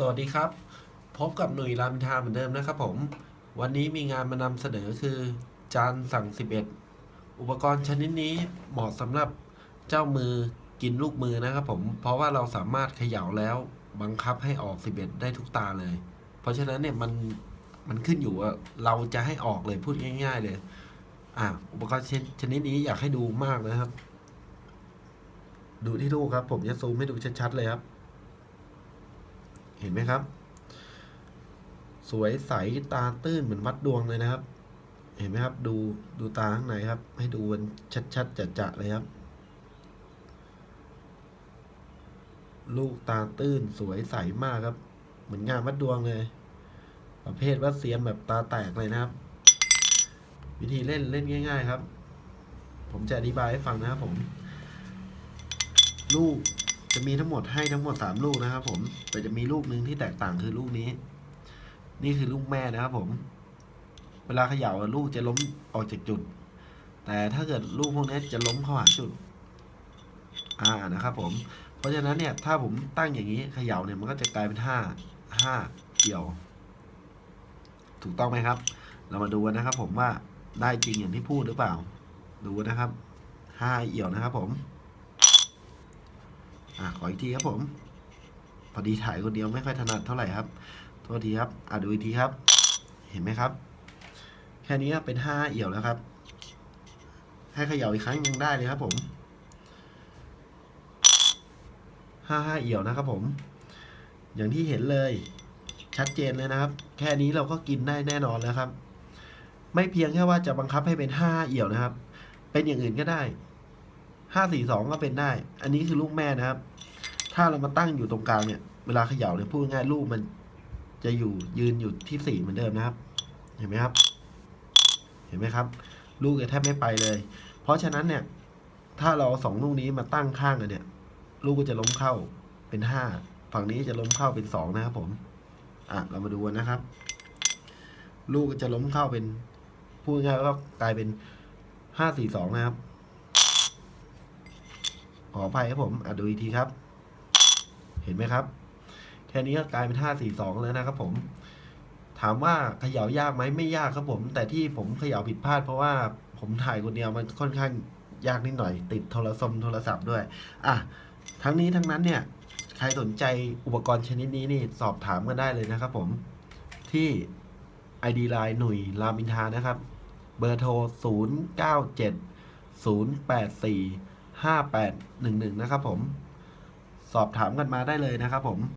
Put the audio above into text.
สวัสดีครับ พบกับหนุ่ยรามินทาเหมือนเดิมนะครับผม วันนี้มีงานมานำเสนอคือ จานสั่ง 11 อุปกรณ์ชนิดนี้เหมาะสำหรับเจ้ามือกินลูกมือนะครับผม เพราะว่าเราสามารถเขย่าแล้วบังคับให้ออก 11 ได้ทุกตาเลย เพราะฉะนั้นเนี่ยมันมันขึ้นอยู่ว่าเราจะให้ออกเลยพูดง่าย ๆ เลย อะอุปกรณ์ชนชนิดนี้อยากให้ดูมากนะครับ ดูที่ลูกครับ ผมจะซูมให้ดูชัดๆเลยครับ เห็นไหมครับ สวยใสตาตื้นเหมือนวัดดวงเลยนะครับ เห็นไหมครับ ดูดูตาข้างในครับ ให้ดูมันชัดๆจะๆเลยครับ ลูกตาตื้นสวยใสมากครับ เหมือนงานวัดดวงเลย ประเภทวัดเซียนแบบตาแตกเลยนะครับ วิธีเล่นเล่นง่าย ๆ ครับ ผมจะอธิบายให้ฟังนะครับผม ลูก จะมีทั้งหมดให้ทั้งหมดสามลูกนะครับผม แต่จะมีลูกหนึ่งที่แตกต่างคือลูกนี้ นี่คือลูกแม่นะครับผม เวลาเขย่าลูกจะล้มออกจากจุด แต่ถ้าเกิดลูกพวกนี้จะล้มเข้าหาจุด อ่านะครับผม เพราะฉะนั้นเนี่ยถ้าผมตั้งอย่างนี้เขย่าเนี่ยมันก็จะกลายเป็นห้าห้าเกี่ยว ถูกต้องไหมครับ เรามาดูกันนะครับ ผมว่าได้จริงอย่างที่พูดหรือเปล่า ดูนะครับห้าเอี่ยวนะครับผม อะขออีกทีครับผม พอดีถ่ายคนเดียวไม่ค่อยถนัดเท่าไหร่ครับ โทษทีครับ อะดูอีกทีครับ เห็นไหมครับ แค่นี้เป็นห้าเอี่ยวแล้วครับ ให้เขย่าอีกครั้งยังได้เลยครับผมห้าห้าเอี่ยวนะครับผม อย่างที่เห็นเลย ชัดเจนเลยนะครับ แค่นี้เราก็กินได้แน่นอนแล้วครับ ไม่เพียงแค่ว่าจะบังคับให้เป็นห้าเอี่ยวนะครับ เป็นอย่างอื่นก็ได้ ห้าสี่สองก็เป็นได้ อันนี้คือลูกแม่นะครับ ถ้าเรามาตั้งอยู่ตรงกลางเนี่ย เวลาเขย่าเนี่ยพูดง่ายลูกมันจะอยู่ยืนอยู่ที่สี่เหมือนเดิมนะครับ เห็นไหมครับ เห็นไหมครับ ลูกจะแทบไม่ไปเลย เพราะฉะนั้นเนี่ย ถ้าเราเอาสองลูกนี้มาตั้งข้างกันเนี่ย ลูกก็จะล้มเข้าเป็นห้าฝั่งนี้จะล้มเข้าเป็นสองนะครับ ผม อะเรามาดูกันนะครับ ลูกก็จะล้มเข้าเป็นพูดง่ายก็กลายเป็นห้าสี่สองนะครับ ออภัยครับผมอะดูอีกทีครับ เห็นไหมครับ แค่นี้ก็กลายเป็นห้าสี่สองแล้วนะครับผม ถามว่าเขย่ายากไหมไม่ยากครับผม แต่ที่ผมเขย่าผิดพลาดเพราะว่าผมถ่ายคนเดียวมันค่อนข้างยากนิดหน่อย ติดโทรศัพท์โทรศัพท์ด้วย อะ ทั้งนี้ทั้งนั้นเนี่ย ใครสนใจอุปกรณ์ชนิดนี้นี่สอบถามกันได้เลยนะครับผมที่ ID Line หนุ่ยรามอินทานะครับ เบอร์โทร 0 9 7 0 8 4 5811 นะครับผม สอบถามกันมาได้เลยนะครับผม